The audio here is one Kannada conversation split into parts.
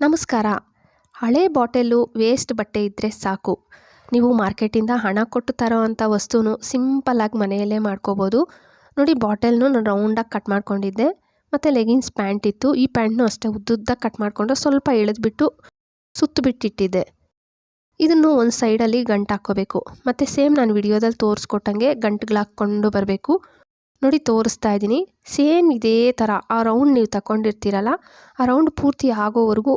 ನಮಸ್ಕಾರ. ಹಳೆ ಬಾಟಲು ವೇಸ್ಟ್ ಬಟ್ಟೆ ಇದ್ದರೆ ಸಾಕು. ನೀವು ಮಾರ್ಕೆಟಿಂದ ಹಣ ಕೊಟ್ಟು ತರೋ ಅಂಥ ವಸ್ತುನು ಸಿಂಪಲ್ಲಾಗಿ ಮನೆಯಲ್ಲೇ ಮಾಡ್ಕೋಬೋದು. ನೋಡಿ ಬಾಟಲ್ನು ನಾನು ರೌಂಡಾಗಿ ಕಟ್ ಮಾಡ್ಕೊಂಡಿದ್ದೆ. ಮತ್ತು ಲೆಗಿನ್ಸ್ ಪ್ಯಾಂಟ್ ಇತ್ತು. ಈ ಪ್ಯಾಂಟ್ನು ಅಷ್ಟೇ ಉದ್ದುದ್ದಾಗಿ ಕಟ್ ಮಾಡಿಕೊಂಡು ಸ್ವಲ್ಪ ಎಳೆದ್ಬಿಟ್ಟು ಸುತ್ತು ಬಿಟ್ಟಿಟ್ಟಿದ್ದೆ. ಇದನ್ನು ಒಂದು ಸೈಡಲ್ಲಿ ಗಂಟು ಹಾಕ್ಕೋಬೇಕು. ಮತ್ತು ಸೇಮ್ ನಾನು ವಿಡಿಯೋದಲ್ಲಿ ತೋರಿಸ್ಕೊಟ್ಟಂಗೆ ಗಂಟುಗಳು ಹಾಕ್ಕೊಂಡು ಬರಬೇಕು. ನೋಡಿ ತೋರಿಸ್ತಾ ಇದ್ದೀನಿ. ಸೇಮ್ ಇದೇ ಥರ ಆ ರೌಂಡ್ ನೀವು ತಗೊಂಡಿರ್ತೀರಲ್ಲ ಆ ರೌಂಡ್ ಪೂರ್ತಿ ಆಗೋವರೆಗೂ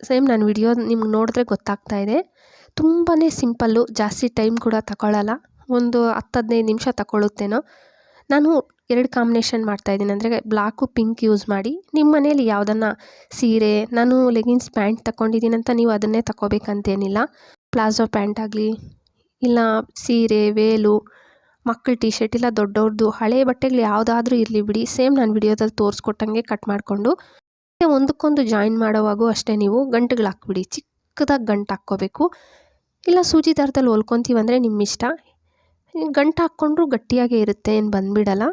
ಸೇಮ್ ನಾನು ವಿಡಿಯೋ ನಿಮ್ಗೆ ನೋಡಿದ್ರೆ ಗೊತ್ತಾಗ್ತಾ ಇದೆ. ತುಂಬಾ ಸಿಂಪಲ್ಲು, ಜಾಸ್ತಿ ಟೈಮ್ ಕೂಡ ತಗೊಳ್ಳಲ್ಲ ಒಂದು ಹತ್ತು ಹದಿನೈದು ನಿಮಿಷ ತಗೊಳ್ಳುತ್ತೇನೋ ನಾನು ಎರಡು ಕಾಂಬಿನೇಷನ್ ಮಾಡ್ತಾಯಿದ್ದೀನಿ ಅಂದರೆ ಬ್ಲಾಕು ಪಿಂಕ್ ಯೂಸ್ ಮಾಡಿ. ನಿಮ್ಮ ಮನೇಲಿ ಯಾವುದನ್ನು ಸೀರೆ, ನಾನು ಲೆಗಿನ್ಸ್ ಪ್ಯಾಂಟ್ ತಗೊಂಡಿದ್ದೀನಿ ಅಂತ ನೀವು ಅದನ್ನೇ ತಗೋಬೇಕಂತೇನಿಲ್ಲ ಪ್ಲಾಜೋ ಪ್ಯಾಂಟ್ ಆಗಲಿ, ಇಲ್ಲ ಸೀರೆ, ವೇಲು ಮಕ್ಕಳ ಟಿ ಶರ್ಟ್ ಇಲ್ಲ ದೊಡ್ಡವ್ರದ್ದು ಹಳೆ ಬಟ್ಟೆಗಳು ಯಾವುದಾದ್ರೂ ಇರಲಿ ಬಿಡಿ. ಸೇಮ್ ನಾನು ವಿಡಿಯೋದಲ್ಲಿ ತೋರಿಸ್ಕೊಟ್ಟಂಗೆ ಕಟ್ ಮಾಡಿಕೊಂಡು ಒಂದಕ್ಕೊಂದು ಜಾಯಿನ್ ಮಾಡೋವಾಗೂ ಅಷ್ಟೇ ನೀವು ಗಂಟುಗಳು ಹಾಕ್ಬಿಡಿ. ಚಿಕ್ಕದಾಗಿ ಗಂಟು ಹಾಕ್ಕೋಬೇಕು. ಇಲ್ಲ ಸೂಜಿ ದಾರದಲ್ಲಿ ಹೊಲ್ಕೊತೀವಂದರೆ ನಿಮ್ಮ ಇಷ್ಟ ಗಂಟು ಹಾಕ್ಕೊಂಡ್ರೂ ಗಟ್ಟಿಯಾಗೇ ಇರುತ್ತೆ ಏನು ಬಂದುಬಿಡಲ್ಲ.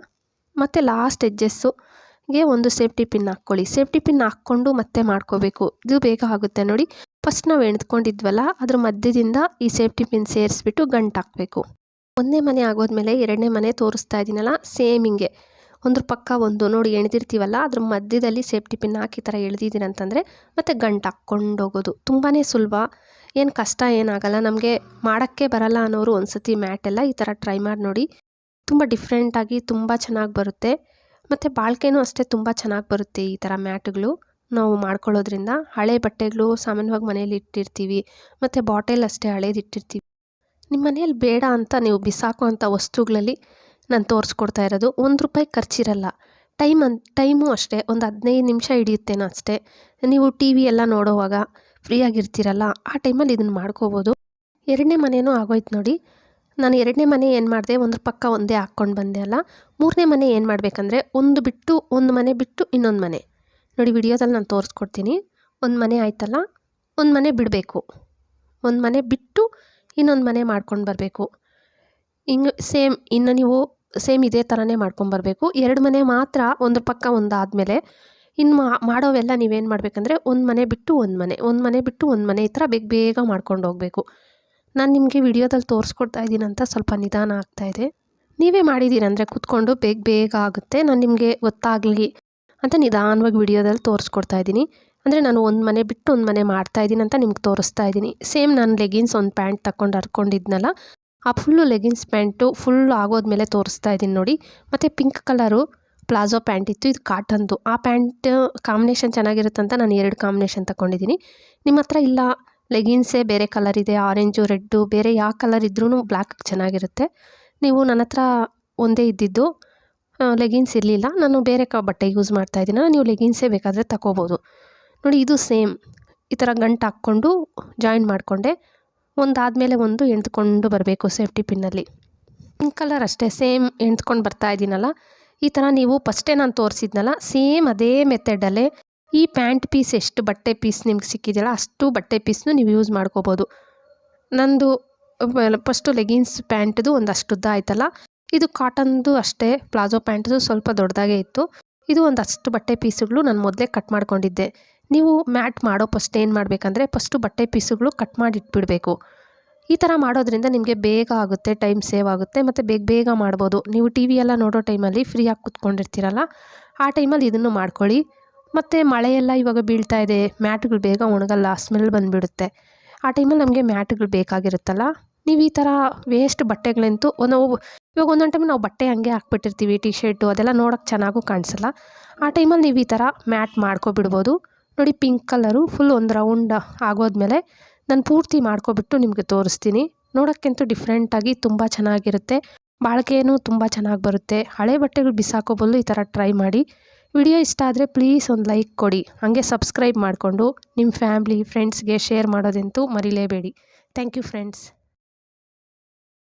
ಮತ್ತು ಲಾಸ್ಟ್ ಎಡ್ಜಸ್ಸುಗೆ ಒಂದು ಸೇಫ್ಟಿ ಪಿನ್ ಹಾಕ್ಕೊಳ್ಳಿ. ಸೇಫ್ಟಿ ಪಿನ್ ಹಾಕ್ಕೊಂಡು ಮತ್ತೆ ಮಾಡ್ಕೋಬೇಕು. ಇದು ಬೇಗ ಆಗುತ್ತೆ ನೋಡಿ. ಫಸ್ಟ್ ನಾವು ಎಣ್ದ್ಕೊಂಡಿದ್ವಲ್ಲ, ಅದ್ರ ಮಧ್ಯದಿಂದ ಈ ಸೇಫ್ಟಿ ಪಿನ್ ಸೇರಿಸ್ಬಿಟ್ಟು ಗಂಟು ಹಾಕಬೇಕು. ಒಂದನೇ ಮನೆ ಆಗೋದ್ಮೇಲೆ ಎರಡನೇ ಮನೆ ತೋರಿಸ್ತಾ ಇದ್ದೀನಲ್ಲ ಸೇಮ್ ಹಿಂಗೆ. ಒಂದ್ರ ಪಕ್ಕ ಒಂದು, ನೋಡಿ ಎಣ್ದಿರ್ತೀವಲ್ಲ, ಅದ್ರ ಮಧ್ಯದಲ್ಲಿ ಸೇಫ್ಟಿ ಪಿನ್ ಹಾಕಿ ಥರ ಎಳ್ದಿದ್ದೀನಿ ಅಂತಂದರೆ ಮತ್ತು ಗಂಟು ಹಾಕ್ಕೊಂಡು ಹೋಗೋದು. ತುಂಬಾ ಸುಲಭ. ಏನು ಕಷ್ಟ ಏನಾಗಲ್ಲ ನಮಗೆ ಮಾಡೋಕ್ಕೆ ಬರಲ್ಲ ಅನ್ನೋರು ಒಂದು ಸತಿ ಮ್ಯಾಟೆಲ್ಲ ಈ ಥರ ಟ್ರೈ ಮಾಡಿ ನೋಡಿ. ತುಂಬ ಡಿಫ್ರೆಂಟಾಗಿ ತುಂಬ ಚೆನ್ನಾಗಿ ಬರುತ್ತೆ. ಮತ್ತು ಬಾಳ್ಕೆನೂ ಅಷ್ಟೇ ತುಂಬ ಚೆನ್ನಾಗಿ ಬರುತ್ತೆ ಈ ಥರ ಮ್ಯಾಟ್ಗಳು. ನಾವು ಮಾಡ್ಕೊಳ್ಳೋದ್ರಿಂದ ಹಳೆ ಬಟ್ಟೆಗಳು ಸಾಮಾನ್ಯವಾಗಿ ಮನೇಲಿ ಇಟ್ಟಿರ್ತೀವಿ. ಮತ್ತು ಬಾಟಲ್ ಅಷ್ಟೇ ಹಳೇದು ಇಟ್ಟಿರ್ತೀವಿ. ನಿಮ್ಮ ಮನೆಯಲ್ಲಿ ಬೇಡ ಅಂತ ನೀವು ಬಿಸಾಕುವಂಥ ವಸ್ತುಗಳಲ್ಲಿ ನಾನು ತೋರಿಸ್ಕೊಡ್ತಾ ಇರೋದು, ಒಂದು ರೂಪಾಯಿ ಖರ್ಚಿರಲ್ಲ. ಟೈಮ್ ಅನ್, ಟೈಮು ಅಷ್ಟೇ, ಒಂದು ಹದಿನೈದು ನಿಮಿಷ ಹಿಡಿಯುತ್ತೇನೋ ಅಷ್ಟೇ. ನೀವು ಟಿ ವಿ ಎಲ್ಲ ನೋಡೋವಾಗ ಫ್ರೀಯಾಗಿರ್ತೀರಲ್ಲ ಆ ಟೈಮಲ್ಲಿ ಇದನ್ನು ಮಾಡ್ಕೋಬೋದು. ಎರಡನೇ ಮನೆಯೂ ಆಗೋಯ್ತು ನೋಡಿ. ನಾನು ಎರಡನೇ ಮನೆ ಏನು ಮಾಡಿದೆ ಒಂದ್ರ ಪಕ್ಕ ಒಂದೇ ಹಾಕ್ಕೊಂಡು ಬಂದೆ ಅಲ್ಲ. ಮೂರನೇ ಮನೆ ಏನು ಮಾಡಬೇಕಂದ್ರೆ, ಒಂದು ಬಿಟ್ಟು ಒಂದು ಮನೆ ಬಿಟ್ಟು ಇನ್ನೊಂದು ಮನೆ. ನೋಡಿ ವಿಡಿಯೋದಲ್ಲಿ ನಾನು ತೋರಿಸ್ಕೊಡ್ತೀನಿ. ಒಂದು ಮನೆ ಆಯ್ತಲ್ಲ, ಒಂದು ಮನೆ ಬಿಡಬೇಕು. ಒಂದು ಮನೆ ಬಿಟ್ಟು ಇನ್ನೊಂದು ಮನೆ ಮಾಡ್ಕೊಂಡು ಬರಬೇಕು. ಹಿಂಗೆ ಸೇಮ್, ಇನ್ನು ನೀವು ಸೇಮ್ ಇದೇ ಥರನೇ ಮಾಡ್ಕೊಂಬರ್ಬೇಕು ಎರಡು ಮನೆ ಮಾತ್ರ ಒಂದು ಪಕ್ಕ ಒಂದು ಆದಮೇಲೆ ಇನ್ನು ಮಾಡೋವೆಲ್ಲ ನೀವೇನು ಮಾಡಬೇಕಂದ್ರೆ ಒಂದು ಮನೆ ಬಿಟ್ಟು ಒಂದು ಮನೆ ಒಂದು ಮನೆ ಬಿಟ್ಟು ಒಂದು ಮನೆ ಈ ಥರ ಬೇಗ ಬೇಗ ಮಾಡ್ಕೊಂಡು ಹೋಗಬೇಕು. ನಾನು ನಿಮಗೆ ವಿಡಿಯೋದಲ್ಲಿ ತೋರಿಸ್ಕೊಡ್ತಾ ಇದ್ದೀನಂತ ಸ್ವಲ್ಪ ನಿಧಾನ ಆಗ್ತಾಯಿದೆ ನೀವೇ ಮಾಡಿದ್ದೀರಂದರೆ ಕೂತ್ಕೊಂಡು ಬೇಗ ಬೇಗ ಆಗುತ್ತೆ. ನಾನು ನಿಮಗೆ ಗೊತ್ತಾಗಲಿ ಅಂತ ನಿಧಾನವಾಗಿ ವಿಡಿಯೋದಲ್ಲಿ ತೋರಿಸ್ಕೊಡ್ತಾ ಇದ್ದೀನಿ. ಅಂದರೆ ನಾನು ಒಂದು ಮನೆ ಬಿಟ್ಟು ಒಂದು ಮನೆ ಮಾಡ್ತಾಯಿದ್ದೀನಿ ಅಂತ ನಿಮ್ಗೆ ತೋರಿಸ್ತಾ ಇದ್ದೀನಿ. ಸೇಮ್ ನಾನು ಲೆಗಿನ್ಸ್ ಒಂದು ಪ್ಯಾಂಟ್ ತಗೊಂಡು ಹರ್ಕೊಂಡಿದ್ನಲ್ಲ, ಆ ಫುಲ್ಲು ಲೆಗಿನ್ಸ್ ಪ್ಯಾಂಟು ಫುಲ್ ಆಗೋದ್ಮೇಲೆ ತೋರಿಸ್ತಾ ಇದ್ದೀನಿ ನೋಡಿ. ಮತ್ತು ಪಿಂಕ್ ಕಲರು ಪ್ಲಾಜೋ ಪ್ಯಾಂಟ್ ಇತ್ತು, ಇದು ಕಾಟನ್ದು ಆ ಪ್ಯಾಂಟ್ ಕಾಂಬಿನೇಷನ್ ಚೆನ್ನಾಗಿರುತ್ತೆ ಅಂತ ನಾನು ಎರಡು ಕಾಂಬಿನೇಷನ್ ತಗೊಂಡಿದ್ದೀನಿ ನಿಮ್ಮ ಹತ್ರ ಇಲ್ಲ ಲೆಗಿನ್ಸೇ ಬೇರೆ ಕಲರ್ ಇದೆ ಆರೆಂಜು ರೆಡ್ಡು ಬೇರೆ ಯಾವ ಕಲರ್ ಇದ್ರೂ ಬ್ಲ್ಯಾಕ್ ಚೆನ್ನಾಗಿರುತ್ತೆ. ನೀವು ನನ್ನ ಹತ್ರ ಒಂದೇ ಇದ್ದಿದ್ದು ಲೆಗಿನ್ಸ್ ಇರಲಿಲ್ಲ. ನಾನು ಬೇರೆ ಕ, ಬಟ್ಟೆ ಯೂಸ್ ಮಾಡ್ತಾ ಇದ್ದೀನ ನೀವು ಲೆಗಿನ್ಸೇ ಬೇಕಾದರೆ ತಗೋಬೋದು ನೋಡಿ ಇದು ಸೇಮ್. ಈ ಥರ ಗಂಟು ಹಾಕ್ಕೊಂಡು ಜಾಯಿನ್ ಮಾಡಿಕೊಂಡೆ. ಒಂದಾದಮೇಲೆ ಒಂದು ಎಣ್ತ್ಕೊಂಡು ಬರಬೇಕು ಸೇಫ್ಟಿ ಪಿನ್ನಲ್ಲಿ ಪಿಂಕ್ ಕಲರ್ ಅಷ್ಟೇ, ಸೇಮ್ ಎಣ್ತ್ಕೊಂಡು ಬರ್ತಾ ಇದ್ದೀನಲ್ಲ ಈ ಥರ ನೀವು ಫಸ್ಟೇ ನಾನು ತೋರಿಸಿದ್ನಲ್ಲ, ಸೇಮ್ ಅದೇ ಮೆಥಡಲ್ಲೇ ಈ ಪ್ಯಾಂಟ್ ಪೀಸ್ ಎಷ್ಟು ಬಟ್ಟೆ ಪೀಸ್ ನಿಮ್ಗೆ ಸಿಕ್ಕಿದೆಯಲ್ಲ ಅಷ್ಟು ಬಟ್ಟೆ ಪೀಸ್ನು ನೀವು ಯೂಸ್ ಮಾಡ್ಕೋಬೋದು. ನಂದು ಫಸ್ಟು ಲೆಗಿನ್ಸ್ ಪ್ಯಾಂಟ್ದು ಒಂದು ಉದ್ದ ಆಯ್ತಲ್ಲ. ಇದು ಕಾಟನ್ದು ಅಷ್ಟೇ ಪ್ಲಾಜೋ ಪ್ಯಾಂಟ್ದು ಸ್ವಲ್ಪ ದೊಡ್ಡದಾಗೇ ಇತ್ತು. ಇದು ಒಂದಷ್ಟು ಬಟ್ಟೆ ಪೀಸುಗಳು ನಾನು ಮೊದಲೇ ಕಟ್ ಮಾಡ್ಕೊಂಡಿದ್ದೆ. ನೀವು ಮ್ಯಾಟ್ ಮಾಡೋ ಫಸ್ಟ್ ಏನು ಮಾಡಬೇಕಂದ್ರೆ ಫಸ್ಟು ಬಟ್ಟೆ ಪೀಸುಗಳು ಕಟ್ ಮಾಡಿ ಇಟ್ಬಿಡಬೇಕು. ಈ ಥರ ಮಾಡೋದ್ರಿಂದ ನಿಮಗೆ ಬೇಗ ಆಗುತ್ತೆ ಟೈಮ್ ಸೇವ್ ಆಗುತ್ತೆ ಮತ್ತು ಬೇಗ ಬೇಗ ಮಾಡ್ಬೋದು. ನೀವು ಟಿ ವಿ ಎಲ್ಲ ನೋಡೋ ಟೈಮಲ್ಲಿ ಫ್ರೀಯಾಗಿ ಕೂತ್ಕೊಂಡಿರ್ತೀರಲ್ಲ, ಆ ಟೈಮಲ್ಲಿ ಇದನ್ನು ಮಾಡ್ಕೊಳ್ಳಿ. ಮತ್ತು ಮಳೆಯೆಲ್ಲ ಇವಾಗ ಬೀಳ್ತಾ ಇದೆ, ಮ್ಯಾಟ್ಗಳು ಬೇಗ ಒಣಗಲ್ಲ ಸ್ಮೆಲ್ ಬಂದುಬಿಡುತ್ತೆ. ಆ ಟೈಮಲ್ಲಿ ನಮಗೆ ಮ್ಯಾಟ್ಗಳು ಬೇಕಾಗಿರುತ್ತಲ್ಲ, ನೀವು ಈ ಥರ ವೇಸ್ಟ್ ಬಟ್ಟೆಗಳಂತೂ ಒಂದು ಇವಾಗ ಒಂದೊಂದು ಟೈಮ್ ನಾವು ಬಟ್ಟೆ ಹಂಗೆ ಹಾಕ್ಬಿಟ್ಟಿರ್ತೀವಿ ಟಿ ಶರ್ಟು ಅದೆಲ್ಲ ನೋಡೋಕ್ಕೆ ಚೆನ್ನಾಗೂ ಕಾಣಿಸಲ್ಲ. ಆ ಟೈಮಲ್ಲಿ ನೀವು ಈ ಥರ ಮ್ಯಾಟ್ ಮಾಡ್ಕೊಬಿಡ್ಬೋದು. ನೋಡಿ ಪಿಂಕ್ ಕಲರು ಫುಲ್ ಒಂದು ರೌಂಡ್ ಆಗೋದ್ಮೇಲೆ ನಾನು ಪೂರ್ತಿ ಮಾಡ್ಕೊಬಿಟ್ಟು ನಿಮಗೆ ತೋರಿಸ್ತೀನಿ. ನೋಡೋಕ್ಕಂತೂ ಡಿಫ್ರೆಂಟಾಗಿ ತುಂಬ ಚೆನ್ನಾಗಿರುತ್ತೆ. ಬಾಳಿಕೆಯೂ ತುಂಬ ಚೆನ್ನಾಗಿ ಬರುತ್ತೆ. ಹಳೆ ಬಟ್ಟೆಗಳು ಬಿಸಾಕೋಬಲ್ಲು ಈ ಥರ ಟ್ರೈ ಮಾಡಿ. ವಿಡಿಯೋ ಇಷ್ಟ ಆದರೆ ಪ್ಲೀಸ್ ಒಂದು ಲೈಕ್ ಕೊಡಿ. ಹಾಗೆ ಸಬ್ಸ್ಕ್ರೈಬ್ ಮಾಡಿಕೊಂಡು ನಿಮ್ಮ ಫ್ಯಾಮ್ಲಿ ಫ್ರೆಂಡ್ಸ್ಗೆ ಶೇರ್ ಮಾಡೋದಂತೂ ಮರಿಲೇಬೇಡಿ. Thank you friends